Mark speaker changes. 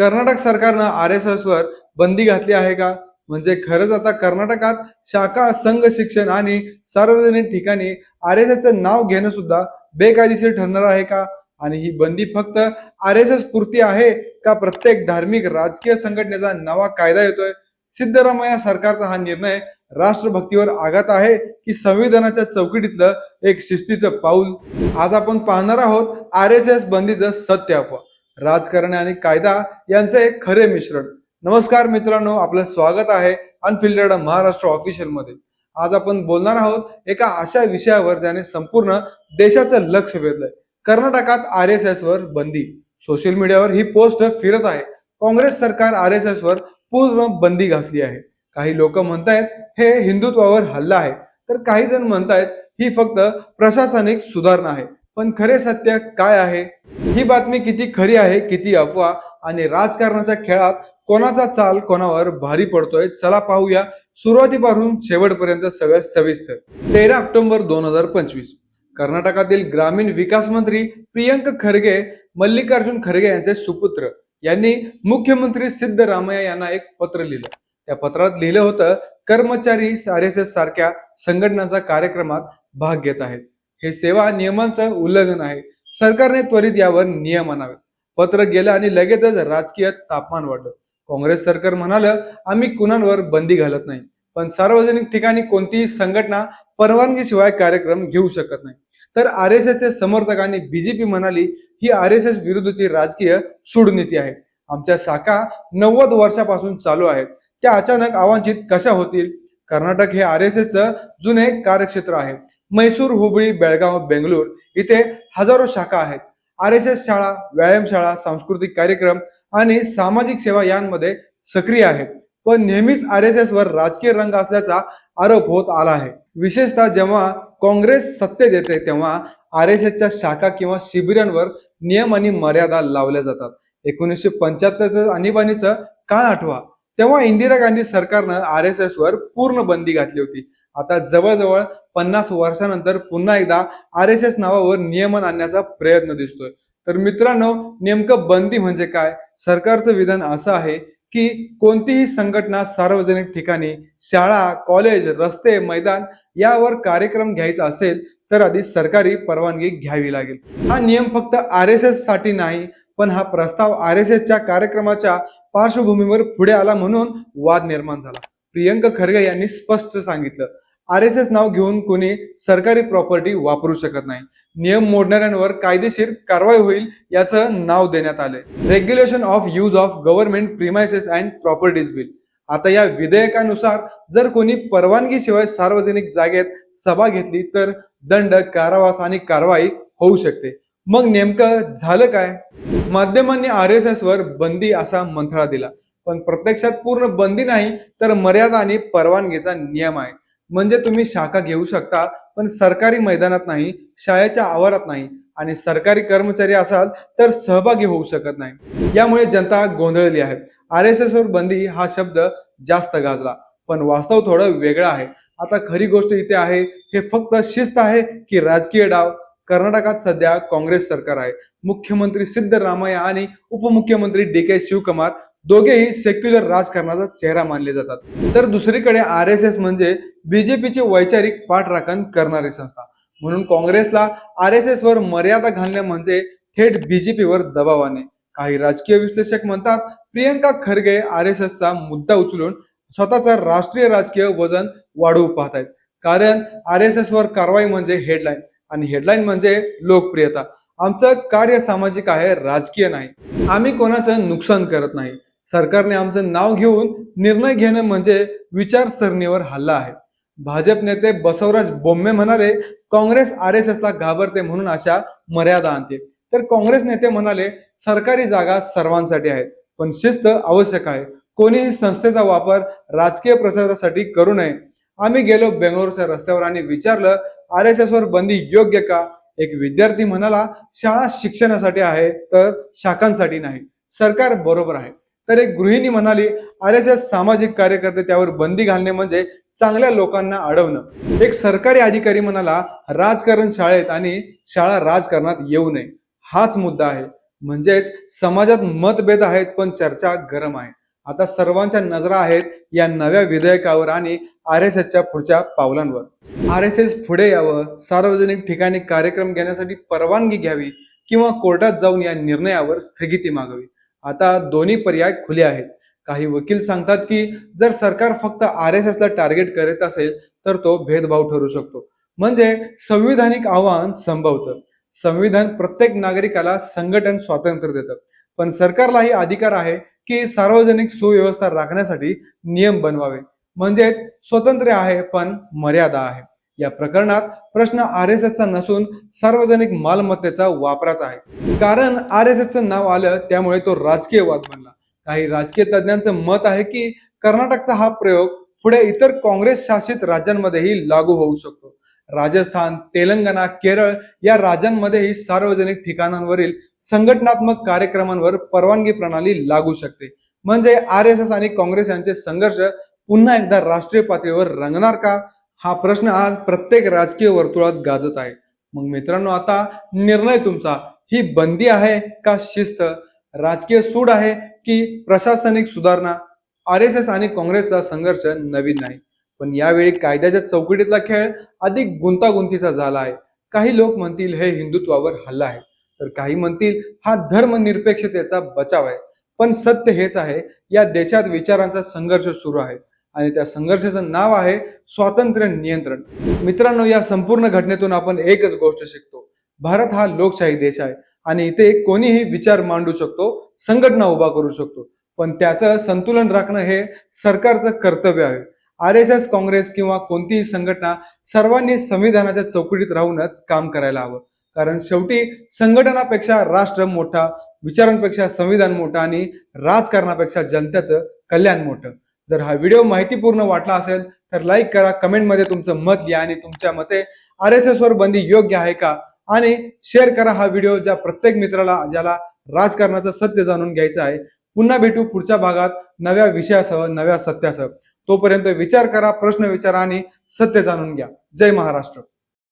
Speaker 1: कर्नाटक सरकारनं R S S वर बंदी घातली आहे का? म्हणजे खरंच आता कर्नाटकात शाखा संघ शिक्षण आणि सार्वजनिक ठिकाणी आर एस एसचं नाव घेणं सुद्धा बेकायदेशीर ठरणार आहे का? आणि ही बंदी फक्त आर एस एस पुरती आहे का प्रत्येक धार्मिक राजकीय संघटनेचा नवा कायदा येतोय? सिद्धरामय्या सरकारचा हा निर्णय राष्ट्रभक्तीवर आघात आहे की संविधानाच्या चौकटीतलं एक शिस्तीचं पाऊल? आज आपण पाहणार आहोत आर एस एस बंदीचं सत्य राजकारण आणि कायदा यांचं एक खरे मिश्रण. नमस्कार मित्रांनो आपलं स्वागत आहे अनफिल्टर्ड महाराष्ट्र ऑफिशियलमध्ये. आज आपण बोलणार आहोत एका अशा विषयावर ज्याने संपूर्ण देशाचं लक्ष वेधलंय. कर्नाटकात आर एस एस वर बंदी. सोशल मीडियावर ही पोस्ट फिरत आहे. काँग्रेस सरकार आर एस एस वर पूर्ण बंदी घातली आहे. काही लोक म्हणतायत हे हिंदुत्वावर हल्ला आहे. तर काही जण म्हणतायत ही फक्त प्रशासनिक सुधारणा आहे. पण खरे सत्य काय आहे? ही बातमी किती खरी आहे किती अफवा? आणि राजकारणाच्या खेळात कोणाचा चाल कोणावर भारी पडतोय? चला पाहूया सुरुवातीपासून शेवटपर्यंत सगळं सविस्तर. तेरा ऑक्टोबर दोन हजार पंचवीस. कर्नाटकातील ग्रामीण विकास मंत्री प्रियंक खरगे मल्लिकार्जुन खरगे यांचे सुपुत्र यांनी मुख्यमंत्री सिद्धरामय्या यांना एक पत्र लिहिलं. त्या पत्रात लिहिलं होतं कर्मचारी आर एस एस सारख्या संघटनांचा कार्यक्रमात भाग घेत आहेत. हे सेवा नियमांचं उल्लंघन आहे. सरकारने त्वरित यावर नियम आणावे. पत्र गेलं आणि लगेचच राजकीय तापमान वाढलं. काँग्रेस सरकार म्हणालं आम्ही कुणांवर बंदी घालत नाही. पण सार्वजनिक ठिकाणी कोणतीही संघटना परवानगीशिवाय कार्यक्रम घेऊ शकत नाही. तर आर एस एसचे समर्थकांनी बीजेपी म्हणाली ही आर एस एस विरुद्धची राजकीय सूडनीती आहे. आमच्या शाखा नव्वद वर्षापासून चालू आहेत. त्या अचानक अवांछित कशा होतील? कर्नाटक हे आर एस एसचं जुने कार्यक्षेत्र आहे. मैसूर हुबळी बेळगाव बेंगलोर इथे हजारो शाखा आहेत. आर एस एस शाळा व्यायामशाळा सांस्कृतिक कार्यक्रम आणि सामाजिक सेवा यांमध्ये सक्रिय आहेत. पण नेहमीच आर एस एस वर राजकीय रंग असल्याचा आरोप होत आला आहे. विशेषतः जेव्हा काँग्रेस सत्तेत येते तेव्हा आर एस एसच्या शाखा किंवा शिबिरांवर नियम आणि मर्यादा लावल्या जातात. एकोणीसशे पंच्याहत्तर आणीबाणीचं काळ आठवा. तेव्हा इंदिरा गांधी सरकारनं आर एस एस वर पूर्ण बंदी घातली होती. आता जवळजवळ पन्नास वर्षानंतर पुन्हा एकदा आर एस एस नावावर नियमन आणण्याचा प्रयत्न दिसतोय. तर मित्रांनो नेमकं बंदी म्हणजे काय? सरकारचं विधान असं आहे की कोणतीही संघटना सार्वजनिक ठिकाणी शाळा कॉलेज रस्ते मैदान यावर कार्यक्रम घ्यायचा असेल तर आधी सरकारी परवानगी घ्यावी लागेल. हा नियम फक्त आर एस एससाठी नाही पण हा प्रस्ताव आर एस एसच्या कार्यक्रमाच्या पार्श्वभूमीवर पुढे आला म्हणून वाद निर्माण झाला. प्रियंका खरगे यांनी स्पष्ट सांगितलं. आर एस एस नाव घेऊन कोणी सरकारी प्रॉपर्टी वापरू शकत नाही. नियम मोडणाऱ्यांवर कायदेशीर कारवाई होईल याचं नाव देण्यात आले regulation of use of government premises and properties bill आता या विधेयकानुसार जर कोणी परवानगीशिवाय सार्वजनिक जागेत सभा घेतली तर दंड कारावास आणि कारवाई होऊ शकते. मग नेमकं झालं काय? माध्यमांनी आर एस एस वर बंदी असा मंथळा दिला. पण प्रत्यक्षात पूर्ण बंदी नाही तर मर्यादा आणि परवानगीचा नियम आहे. म्हणजे तुम्ही शाखा घेऊ शकता पण सरकारी मैदानात नाही शाळेच्या आवारात नाही आणि सरकारी कर्मचारी असाल तर सहभागी होऊ शकत नाही. यामुळे जनता गोंधळली आहे. आर एस एस वर बंदी हा शब्द जास्त गाजला पण वास्तव थोडं वेगळं आहे. आता खरी गोष्ट इथे आहे हे फक्त शिस्त आहे की राजकीय डाव. कर्नाटकात सध्या काँग्रेस सरकार आहे. मुख्यमंत्री सिद्धरामय्या आणि उपमुख्यमंत्री डी के शिवकुमार दोघेही सेक्युलर राजकारणाचा चेहरा मानले जातात. तर दुसरीकडे आर एस एस म्हणजे बीजेपीचे वैचारिक पाठराखण करणारी संस्था. म्हणून काँग्रेसला आर एस एस वर मर्यादा घालणे म्हणजे थेट बीजेपीवर दबाव आणणे. काही राजकीय विश्लेषक म्हणतात प्रियंका खरगे आर एस एसचा मुद्दा उचलून स्वतःचा राष्ट्रीय राजकीय वजन वाढवू पाहत आहेत कारण आर एस एस वर कारवाई म्हणजे हेडलाईन आणि हेडलाईन म्हणजे लोकप्रियता. आमचं कार्य सामाजिक आहे राजकीय नाही. आम्ही कोणाचं नुकसान करत नाही. सरकारने आमचं नाव घेऊन निर्णय घेणं म्हणजे विचारसरणीवर हल्ला आहे. भाजप नेते बसवराज बोम्मे म्हणाले काँग्रेस आर एस एसला घाबरते म्हणून अशा मर्यादा आणते. तर काँग्रेस नेते म्हणाले सरकारी जागा सर्वांसाठी आहेत पण शिस्त आवश्यक आहे. कोणीही संस्थेचा वापर राजकीय प्रचारासाठी करू नये. आम्ही गेलो बेंगळुरूच्या रस्त्यावर आणि विचारलं आर एस एस वर बंदी योग्य का? एक विद्यार्थी म्हणाला शाळा शिक्षणासाठी आहे तर शाखांसाठी नाही. सरकार बरोबर आहे. तर एक गृहिणी म्हणाली आर एस एस सामाजिक कार्यकर्ते त्यावर बंदी घालणे म्हणजे चांगल्या लोकांना अडवणं. एक सरकारी अधिकारी म्हणाला राजकारण शाळेत आणि शाळा राजकारणात येऊ नये. हाच मुद्दा आहे. म्हणजेच समाजात मतभेद आहेत पण चर्चा गरम आहे. आता सर्वांच्या नजरा आहेत या नव्या विधेयकावर आणि आर एस एसच्या पुढच्या पावलांवर. आर एस एस पुढे यावं सार्वजनिक ठिकाणी कार्यक्रम घेण्यासाठी परवानगी घ्यावी किंवा कोर्टात जाऊन या निर्णयावर स्थगिती मागावी. आता दोन्ही पर्याय खुले आहेत. काही वकील सांगतात की जर सरकार फक्त आर एस एसला टार्गेट करत असेल तर तो भेदभाव ठरू शकतो. म्हणजे संविधानिक आव्हान संभवतं. संविधान प्रत्येक नागरिकाला संघटन स्वातंत्र्य देतं. पण सरकारलाही अधिकार आहे की सार्वजनिक सुव्यवस्था राखण्यासाठी नियम बनवावे. म्हणजेच स्वातंत्र्य आहे पण मर्यादा आहे. या प्रकरणात प्रश्न आर एस एसचा नसून सार्वजनिक मालमत्तेचा वापराचा आहे. कारण आर एस एसचं नाव आलं त्यामुळे तो राजकीय वाद बनला. काही राजकीय तज्ज्ञांचं मत आहे की कर्नाटकचा हा प्रयोग पुढे इतर काँग्रेस शासित राज्यांमध्येही लागू होऊ शकतो. राजस्थान तेलंगणा केरळ या राज्यांमध्येही सार्वजनिक ठिकाणांवरील संघटनात्मक कार्यक्रमांवर परवानगी प्रणाली लागू शकते. म्हणजे आर एस एस आणि काँग्रेस यांचे संघर्ष पुन्हा एकदा राष्ट्रीय पातळीवर रंगणार का? हा प्रश्न आज प्रत्येक राजकीय वर्तुळात गाजत आहे. मग मित्रांनो आता निर्णय तुमचा. ही बंदी आहे का शिस्त? राजकीय सूड आहे की प्रशासनिक सुधारणा? आर एस एस आणि काँग्रेसचा संघर्ष नवीन नाही. पण यावेळी कायद्याच्या चौकटीतला खेळ अधिक गुंतागुंतीचा झाला आहे. काही लोक म्हणतील हे हिंदुत्वावर हल्ला आहे. तर काही म्हणतील हा धर्मनिरपेक्षतेचा बचाव आहे. पण सत्य हेच आहे या देशात विचारांचा संघर्ष सुरू आहे. आणि त्या संघर्षाचं नाव आहे स्वातंत्र्य नियंत्रण. मित्रांनो या संपूर्ण घटनेतून आपण एकच गोष्ट शिकतो. भारत हा लोकशाही देश आहे आणि इथे कोणीही विचार मांडू शकतो संघटना उभा करू शकतो. पण त्याचं संतुलन राखणं हे सरकारचं कर्तव्य आहे. आर एस एस काँग्रेस किंवा कोणतीही संघटना सर्वांनी संविधानाच्या चौकटीत राहूनच काम करायला हवं. कारण शेवटी संघटनापेक्षा राष्ट्र मोठा विचारांपेक्षा संविधान मोठं आणि राजकारणापेक्षा जनतेचं कल्याण मोठं. जर हा व्हिडिओ माहितीपूर्ण वाटला असेल तर लाईक करा कमेंटमध्ये तुमचं मत लिहा आणि तुमच्या मते आर एस एसवर बंदी योग्य आहे का? आणि शेअर करा हा व्हिडिओ ज्या प्रत्येक मित्राला ज्याला राजकारणाचं सत्य जाणून घ्यायचं आहे. पुन्हा भेटू पुढच्या भागात नव्या विषयासह नव्या सत्यासह. तोपर्यंत विचार करा प्रश्न विचारा आणि सत्य जाणून घ्या. जय महाराष्ट्र.